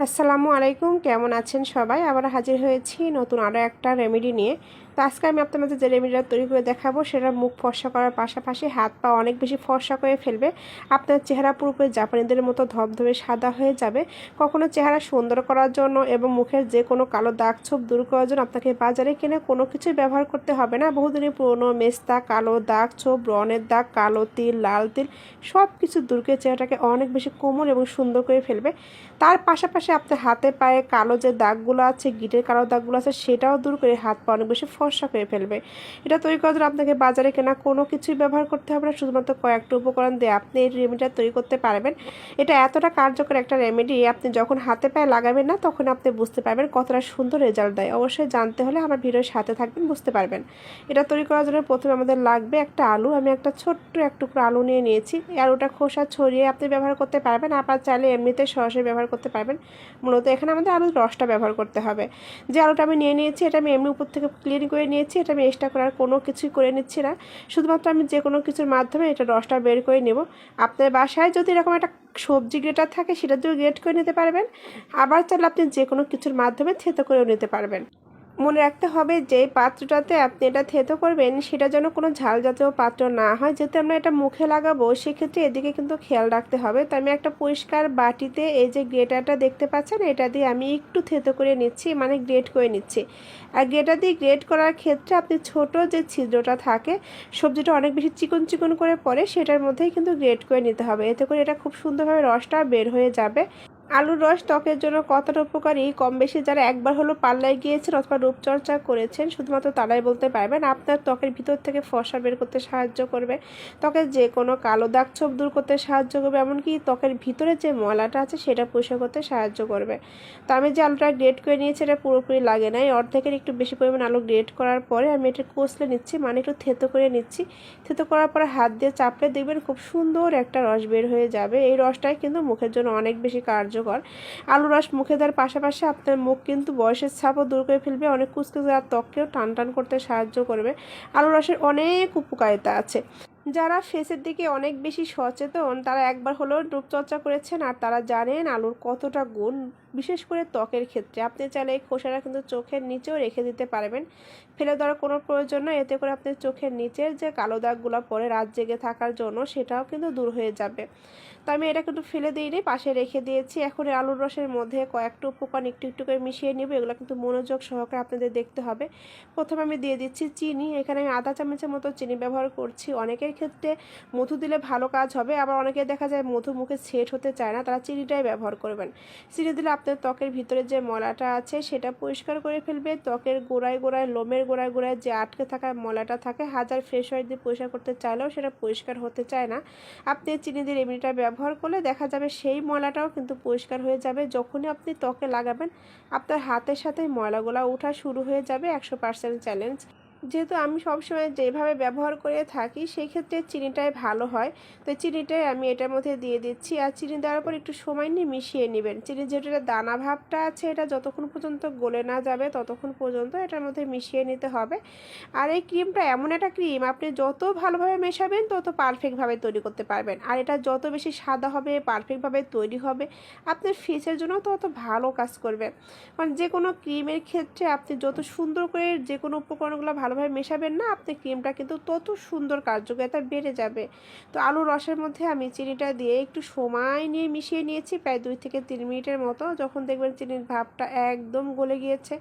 আসসালামু আলাইকুম কেমন আছেন সবাই? আবার হাজির হয়েছি নতুন আরও একটা রেমেডি নিয়ে। তো আজকে আমি আপনার মাঝে যে রেমেডিটা তৈরি করে দেখাবো, সেটা মুখ ফর্সা করার পাশাপাশি হাত পা অনেক বেশি ফর্সা করে ফেলবে। আপনার চেহারা পুরোপুরি জাপানিদের মতো ধবধবে সাদা হয়ে যাবে। কখনো চেহারা সুন্দর করার জন্য এবং মুখের যে কোনো কালো দাগ ছোপ দূর করার জন্য আপনাকে বাজারে কিনে কোনো কিছুই ব্যবহার করতে হবে না। বহুদিনের পুরনো মেস্তা, কালো দাগ ছোপ, ব্রণের দাগ, কালো তিল, লাল তিল সব কিছু দূর করে চেহারাটাকে অনেক বেশি কোমল এবং সুন্দর করে ফেলবে। তার পাশাপাশি আপনার হাতে পায়ে কালো যে দাগগুলো আছে, গিটের কালো দাগগুলো আছে, সেটাও দূর করে হাত পা অনেক বেশি ফর্সা করে ফেলবে। এটা তৈরি করার জন্য আপনাকে বাজারে কেনা কোনো কিছুই ব্যবহার করতে হবে না। শুধুমাত্র কয়েকটা উপকরণ দিয়ে আপনি এই রেমেডিটা তৈরি করতে পারবেন। এটা এতটা কার্যকর একটা রেমেডি, আপনি যখন হাতে পায়ে লাগাবেন না, তখন আপনি বুঝতে পারবেন কতটা সুন্দর রেজাল্ট দেয়। অবশ্যই জানতে হলে আমার ভিডিওর সাথে থাকবেন, বুঝতে পারবেন। এটা তৈরি করার জন্য প্রথমে আমাদের লাগবে একটা আলু। আমি একটা ছোট্ট এক টুকরো আলু নিয়ে নিয়েছি। এই আলুটা খোসা ছড়িয়ে আপনি ব্যবহার করতে পারবেন। আবার চাইলে এমনিতে সরাসরি ব্যবহার করতে পারবেন। মূলত এখানে আমাদের আলুর রসটা ব্যবহার করতে হবে। যে আলুটা আমি নিয়ে নিয়েছি, এটা আমি এমনি উপর থেকে ক্লিন করে নিয়েছি, এটা আমি এক্সট্রা করার কোনো কিছুই করে নিচ্ছি না। শুধুমাত্র আমি যে কোনো কিছুর মাধ্যমে এটা রসটা বের করে নেব। আপনার বাসায় যদি এরকম একটা সবজি গ্রেটার থাকে, সেটা দিয়েও গ্রেট করে নিতে পারবেন। আবার চাইলে আপনি যে কোনো কিছুর মাধ্যমে থেতো করেও নিতে পারবেন। মনে রাখতে হবে যে পাত্রটাতে আপনি এটা থেতো করবেন, সেটা যেন কোনো ঝাল জাতীয় পাত্র না হয়। যেহেতু আমরা এটা মুখে লাগাবো, সেক্ষেত্রে এদিকে কিন্তু খেয়াল রাখতে হবে। তো আমি একটা পরিষ্কার বাটিতে এই যে গ্রেটারটা দেখতে পাচ্ছেন, এটা দিয়ে আমি একটু থেতো করে নিচ্ছি মানে গ্রেট করে নিচ্ছি। আর গ্রেটার দিয়ে গ্রেট করার ক্ষেত্রে আপনি ছোট যে ছিদ্রটা থাকে, সবজিটা অনেক বেশি চিকন চিকন করে পড়ে, সেটার মধ্যেই কিন্তু গ্রেট করে নিতে হবে। এতে করে এটা খুব সুন্দরভাবে রসটা বের হয়ে যাবে। আলুর রস ত্বকের জন্য কতটা উপকারী? কম বেশি যারা একবার হলো পাল্লায় গিয়েছেন অথবা রূপচর্চা করেছেন, শুধুমাত্র তারাই বলতে পারবেন, আপনার ত্বকের ভিতর থেকে ফসা বের করতে সাহায্য করবে। ত্বকের যে কোনো কালো দাগ ছোপ দূর করতে সাহায্য করবে, এমনকি ত্বকের ভিতরে যে ময়লাটা আছে সেটা পরিষ্কার করতে সাহায্য করবে। তো আমি যে আলুটা গ্রেড করে নিয়েছি, এটা পুরোপুরি লাগে নাই। অর্ধেকের একটু বেশি পরিমাণ আলু গ্রেড করার পরে আমি এটা কষলে নিচ্ছি মানে একটু থেতো করে নিচ্ছি। থেতো করার পরে হাত দিয়ে চাপলে দেখবেন খুব সুন্দর একটা রস বের হয়ে যাবে। এই রসটাই কিন্তু মুখের জন্য অনেক বেশি কার্যকর আলু রস মুখে দেওয়ার পাশাপাশি আপনার মুখ কিন্তু বয়সের ছাপও দূর করে ফেলবে, অনেক কুচকুচে আর ত্বককেও টান টান করতে সাহায্য করবে। আলু রসের অনেক উপকারিতা আছে। যারা ফেসের দিকে অনেক বেশি সচেতন, তারা একবার হলেও রূপচর্চা করেছেন আর তারা জানেন আলুর কতটা গুণ বিশেষ করে ত্বকের ক্ষেত্রে। আপনি চাইলে এই খোসাটা কিন্তু চোখের নিচেও রেখে দিতে পারবেন। ফেলে দেওয়ার কোনো প্রয়োজন নয়। এতে করে আপনার চোখের নিচের যে কালো দাগগুলো পরে রাত জেগে থাকার জন্য সেটাও কিন্তু দূর হয়ে যাবে। তো আমি এটা কিন্তু ফেলে দিইনি, পাশে রেখে দিয়েছি। এখন আলুর রসের মধ্যে কয়েকটা উপকরণ একটু একটু করে মিশিয়ে নেব। এগুলো কিন্তু মনোযোগ সহকারে আপনাদের দেখতে হবে। প্রথমে আমি দিয়ে দিচ্ছি চিনি। এখানে আমি আধা চামচের মতো চিনি ব্যবহার করছি। অনেকের ক্ষেত্রে মধু দিলে ভালো কাজ হবে। আবার অনেকে দেখা যায় মধু মুখে সেট হতে চায় না। তারা চিনিটাই ব্যবহার করবেন। চিনি দিলে আপনার ত্বকের ভিতরে যে মলাটা আছে, সেটা পরিষ্কার করে ফেলবে। ত্বকের গোড়ায় গোড়ায়, লোমের গোড়ায় গোড়ায় যে আটকে থাকা মলাটা থাকে, হাজার ফ্রেশ ওয়াইট দিয়ে পরিষ্কার করতে চাইলেও সেটা পরিষ্কার হতে চায় না। আপনি চিনি দিয়ে রেমেডিটা ব্যবহার করলে দেখা যাবে সেই ময়লাটাও কিন্তু পরিষ্কার হয়ে যাবে। যখনই আপনি ত্বকে লাগাবেন, আপনার হাতের সাথে ময়লাগুলো ওঠা শুরু হয়ে যাবে একশো পার্সেন্ট চ্যালেঞ্জ যেহেতু আমি সবসময় যেভাবে ব্যবহার করে থাকি সেই ক্ষেত্রে চিনিটাই ভালো হয়। তো চিনিটাই আমি এটার মধ্যে দিয়ে দিচ্ছি আর চিনি দেওয়ার পর একটু সময় নিয়ে মিশিয়ে নেবেন। চিনি যেটা এটা দানা ভাবটা আছে, এটা যতক্ষণ পর্যন্ত গলে না যাবে, ততক্ষণ পর্যন্ত এটার মধ্যে মিশিয়ে নিতে হবে। আর এই ক্রিমটা এমন একটা ক্রিম, আপনি যত ভালোভাবে মেশাবেন, তত পারফেক্টভাবে তৈরি করতে পারবেন। আর এটা যত বেশি সাদা হবে, পারফেক্টভাবে তৈরি হবে আপনার ফেসের জন্য তত ভালো কাজ করবে কারণ যে কোনো ক্রিমের ক্ষেত্রে আপনি যত সুন্দর করে যে কোনো উপকরণগুলো ভালোভাবে মেশাবেন না, আপনি ক্রিমটা কিন্তু তত সুন্দর কার্যকারিতা বেড়ে যাবে। তো আলু রসের মধ্যে আমি চিনিটা দিয়ে একটু সময় নিয়ে মিশিয়ে নিয়েছি, প্রায় দুই থেকে তিন মিনিটের মতো। যখন দেখবেন চিনির ভাবটা একদম গলে গিয়েছে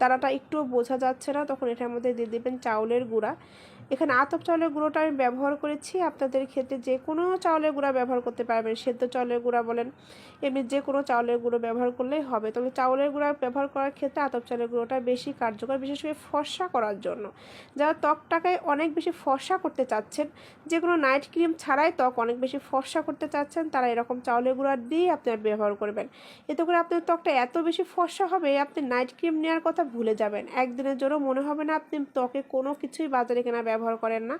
তারাটা একটু বোঝা যাচ্ছে না, তখন এটার মধ্যে দিয়ে দেবেন চাউলের গুঁড়া। এখানে আতপ চাউলের গুঁড়োটা আমি ব্যবহার করেছি। আপনাদের ক্ষেত্রে যে কোনো চাউলের গুঁড়া ব্যবহার করতে পারবেন। সেদ্ধ চাউলের গুঁড়া বলেন, এমনি যে কোনো চাউলের গুঁড়ো ব্যবহার করলেই হবে। তবে চাউলের গুঁড়া ব্যবহার করার ক্ষেত্রে আতপ চাউলের গুঁড়োটা বেশি কার্যকর, বিশেষ করে ফর্সা করার জন্য। যারা ত্বকটাকে অনেক বেশি ফর্সা করতে চাচ্ছেন, যে কোনো নাইট ক্রিম ছাড়াই ত্বক অনেক বেশি ফর্সা করতে চাচ্ছেন, তারা এরকম চাউলের গুঁড়া দিয়ে আপনার ব্যবহার করবেন। এতে করে আপনার ত্বকটা এত বেশি ফর্সা হবে, আপনি নাইট ক্রিম নেওয়ার কথা ভুলে যাবেন। একদিনের জন্য মনে হবে না আপনি ত্বকে কোনো কিছুই বাজারে কেনা ব্যবহার করেন না।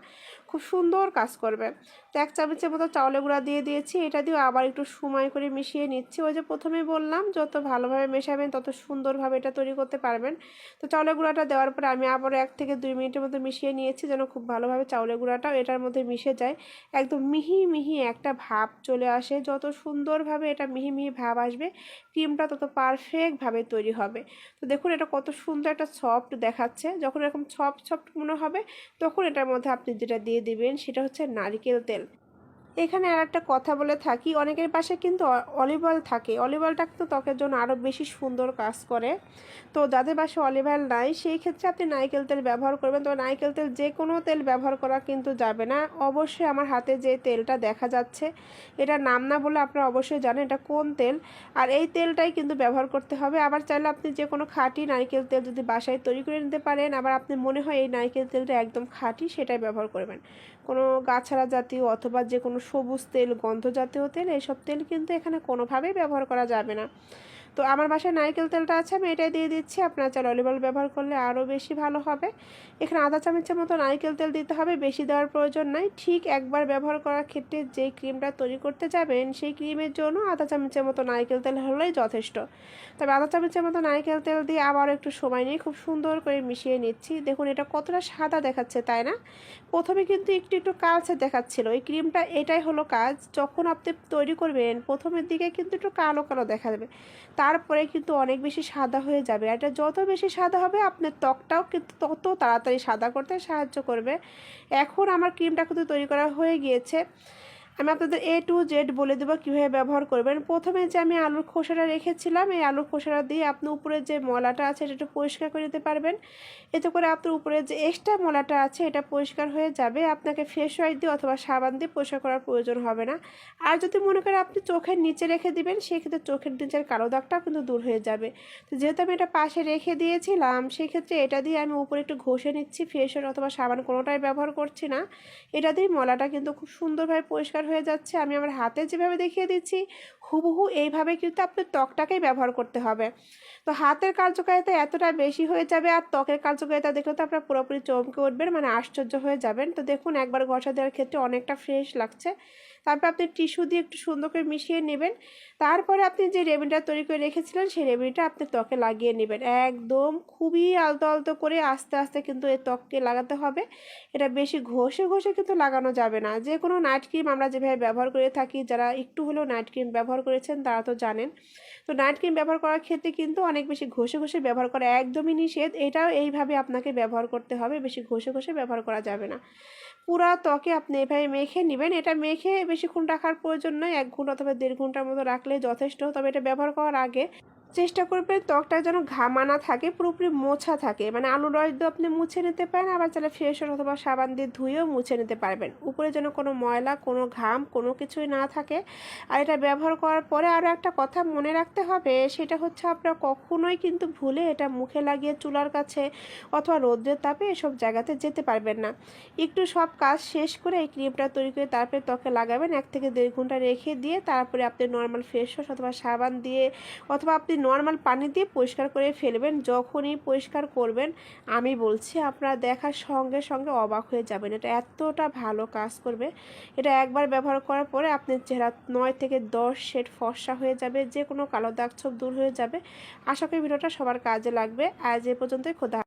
খুব সুন্দর কাজ করবে তো এক চামচের মতো চাউলের গুঁড়া দিয়ে দিয়েছি। এটা দিয়ে আবার একটু সময় করে মিশিয়ে নিচ্ছি। ওই যে প্রথমে বললাম, যত ভালোভাবে মেশাবেন তত সুন্দরভাবে এটা তৈরি করতে পারবেন। তো চাউলের গুঁড়াটা দেওয়ার পরে আমি আবার এক থেকে দুই মিনিটের মতো মিশিয়ে নিয়েছি যেন খুব ভালোভাবে চাউলের গুঁড়াটাও এটার মধ্যে মিশে যায়। একদম মিহি মিহি একটা ভাব চলে আসে। যত সুন্দরভাবে এটা মিহি মিহি ভাব আসবে, ক্রিমটা তত পারফেক্টভাবে তৈরি হবে। তো দেখুন এটা কত সুন্দর একটা সফট দেখাচ্ছে। যখন এরকম সফট সফট মনে হবে, তখন এটার মধ্যে আপনি যেটা দিয়ে দিবেন সেটা হচ্ছে নারিকেল তেল। এখানে আর একটা কথা বলে থাকি, অনেকের পাশে কিন্তু অলিভ অয়েল থাকে। অলিভ অয়েলটা কিন্তু ত্বকের জন্য আরও বেশি সুন্দর কাজ করে। তো যাদের পাশে অলিভ অয়েল নাই, সেই ক্ষেত্রে আপনি নারকেল তেল ব্যবহার করবেন। তো নারকেল তেল যে কোনো তেল ব্যবহার করা কিন্তু যাবে না। অবশ্যই আমার হাতে যে তেলটা দেখা যাচ্ছে এটা নাম না বলে আপনারা অবশ্যই জানেন এটা কোন তেল। আর এই তেলটাই কিন্তু ব্যবহার করতে হবে। আবার চাইলে আপনি যে কোনো খাঁটি নারকেল তেল যদি বাসায় তৈরি করে নিতে পারেন, আবার আপনি মনে হয় এই নারকেল তেলটা একদম খাঁটি, সেটাই ব্যবহার করবেন। কোনো গাছাড়া জাতীয় অথবা যে কোনো সবুজ তেল গন্ধ জাতীয় তেল এসব তেল কিন্তু এখানে কোনোভাবেই ব্যবহার করা যাবে না। তো আমার বাসায় নারকেল তেলটা আছে, আমি এটাই দিয়ে দিচ্ছি। আপনার চাল অলিভ অয়েল ব্যবহার করলে আরও বেশি ভালো হবে। এখানে আধা চামচের মতো নারকেল তেল দিতে হবে, বেশি দেওয়ার প্রয়োজন নাই। ঠিক একবার ব্যবহার করার ক্ষেত্রে যেই ক্রিমটা তৈরি করতে যাবেন, সেই ক্রিমের জন্য আধা চামচের মতো নারকেল তেল হলেই যথেষ্ট। তবে আধা চামচের মতো নারকেল তেল দিয়ে আবার একটু সময় নিয়ে খুব সুন্দর করে মিশিয়ে নিচ্ছি। দেখুন, এটা কতটা সাদা দেখাচ্ছে, তাই না? প্রথমে কিন্তু একটু একটু কালচে দেখাচ্ছিল। এই ক্রিমটা এটাই হলো কাজ। যখন আপনি তৈরি করবেন, প্রথমের দিকে কিন্তু একটু কালো কালো দেখা যাবে। তারপরে কিন্তু অনেক বেশি সাদা হয়ে যাবে। এটা যত বেশি সাদা হবে, আপনার ত্বকটাও কিন্তু তত তাড়াতাড়ি সাদা করতে সাহায্য করবে। এখন আমার ক্রিমটা কিন্তু তৈরি করা হয়ে গিয়েছে। আমি আপনাদের এ টু জেড বলে দেবো কীভাবে ব্যবহার করবেন। প্রথমে যে আমি আলুর খোসাটা রেখেছিলাম, এই আলুর খোসাটা দিয়ে আপনি উপরে যে মলাটা আছে এটা একটু পরিষ্কার করে দিতে পারবেন। এতে করে আপনার উপরে যে এক্সট্রা মলাটা আছে, এটা পরিষ্কার হয়ে যাবে। আপনাকে ফেস ওয়াশ দিয়ে অথবা সাবান দিয়ে পরিষ্কার করার প্রয়োজন হবে না। আর যদি মনে করেন আপনি চোখের নিচে রেখে দিবেন, সেক্ষেত্রে চোখের নিচের কালো দাগটাও কিন্তু দূর হয়ে যাবে। তো যেহেতু আমি এটা পাশে রেখে দিয়েছিলাম, সেক্ষেত্রে এটা দিয়ে আমি উপরে একটু ঘষে নিচ্ছি ফেস ওয়াশ অথবা সাবান কোনোটাই ব্যবহার করছি না। এটা দিয়ে মলাটা কিন্তু খুব সুন্দরভাবে পরিষ্কার হয়ে যাচ্ছে, আমি আমার হাতে যেভাবে দেখিয়ে দিচ্ছি, হুবহু এইভাবে কিন্তু আপনার ত্বকটাকেই ব্যবহার করতে হবে। তো হাতের কার্যকারিতা এতটা বেশি হয়ে যাবে আর ত্বকের কার্যকারিতা দেখলে তো আপনার পুরোপুরি চমকে উঠবেন মানে আশ্চর্য হয়ে যাবেন। তো দেখুন, একবার ঘষা দেওয়ার ক্ষেত্রে অনেকটা ফ্রেশ লাগছে। তারপর আপনি টিস্যু দিয়ে একটু সুন্দর করে মিশিয়ে নেবেন। তারপরে আপনি যে রেমেডিটা তৈরি করে রেখেছিলেন, সেই রেমেডিটা আপনি ত্বকে লাগিয়ে নেবেন। একদম খুবই আলতো আলতো করে আস্তে আস্তে কিন্তু এই ত্বককে লাগাতে হবে। এটা বেশি ঘষে ঘষে কিন্তু লাগানো যাবে না। যে কোনো নাইট ক্রিম আমরা যেভাবে ব্যবহার করে থাকি, যারা একটু হলেও নাইট ক্রিম ব্যবহার করেছেন, তারা তো জানেন। তো নাইট ক্রিম ব্যবহার করার ক্ষেত্রে কিন্তু অনেক বেশি ঘষে ঘষে ব্যবহার করা একদমই নিষেধ। এটাও এইভাবে আপনাকে ব্যবহার করতে হবে, বেশি ঘষে ঘষে ব্যবহার করা যাবে না। পুরা ত্বকে আপনি এভাবে মেখে নেবেন। এটা মেখে বেশিক্ষণ রাখার প্রয়োজন নয় এক ঘণ্টা অথবা দেড় ঘণ্টার মতো রাখলে যথেষ্ট। তবে এটা ব্যবহার করার আগে চেষ্টা করবেন ত্বকটা যেন ঘামা না থাকে, পুরোপুরি মোছা থাকে। মানে আলু রস দিয়ে আপনি মুছে নিতে পারেন, আবার চাইলে ফ্রেশ অথবা সাবান দিয়ে ধুয়েও মুছে নিতে পারবেন। উপরে যেন কোনো ময়লা, কোনো ঘাম, কোনো কিছুই না থাকে। আর এটা ব্যবহার করার পরে আরও একটা কথা মনে রাখতে হবে, সেটা হচ্ছে আপনার কখনোই কিন্তু ভুলে এটা মুখে লাগিয়ে চুলার কাছে অথবা রৌদ্রের তাপে এসব জায়গাতে যেতে পারবেন না। একটু সব কাজ শেষ করে এই ক্রিমটা তৈরি করে তারপরে ত্বকে লাগাবেন, এক থেকে দেড় ঘণ্টা রেখে দিয়ে তারপরে আপনি নর্মাল ওয়াশ অথবা সাবান দিয়ে অথবা আপনি নর্মাল পানি দিয়ে পরিষ্কার করে ফেলবেন। যখনই পরিষ্কার করবেন, আমি বলছি, আপনারা দেখার সঙ্গে সঙ্গে অবাক হয়ে যাবেন। এটা এতটা ভালো কাজ করবে। এটা একবার ব্যবহার করার পরে আপনার চেহারা নয় থেকে দশ শেড ফর্সা হয়ে যাবে যে কোনো কালো দাগ ছোপ দূর হয়ে যাবে। আশা করি ভিডিওটা সবার কাজে লাগবে। আজ এ পর্যন্তই, খোদা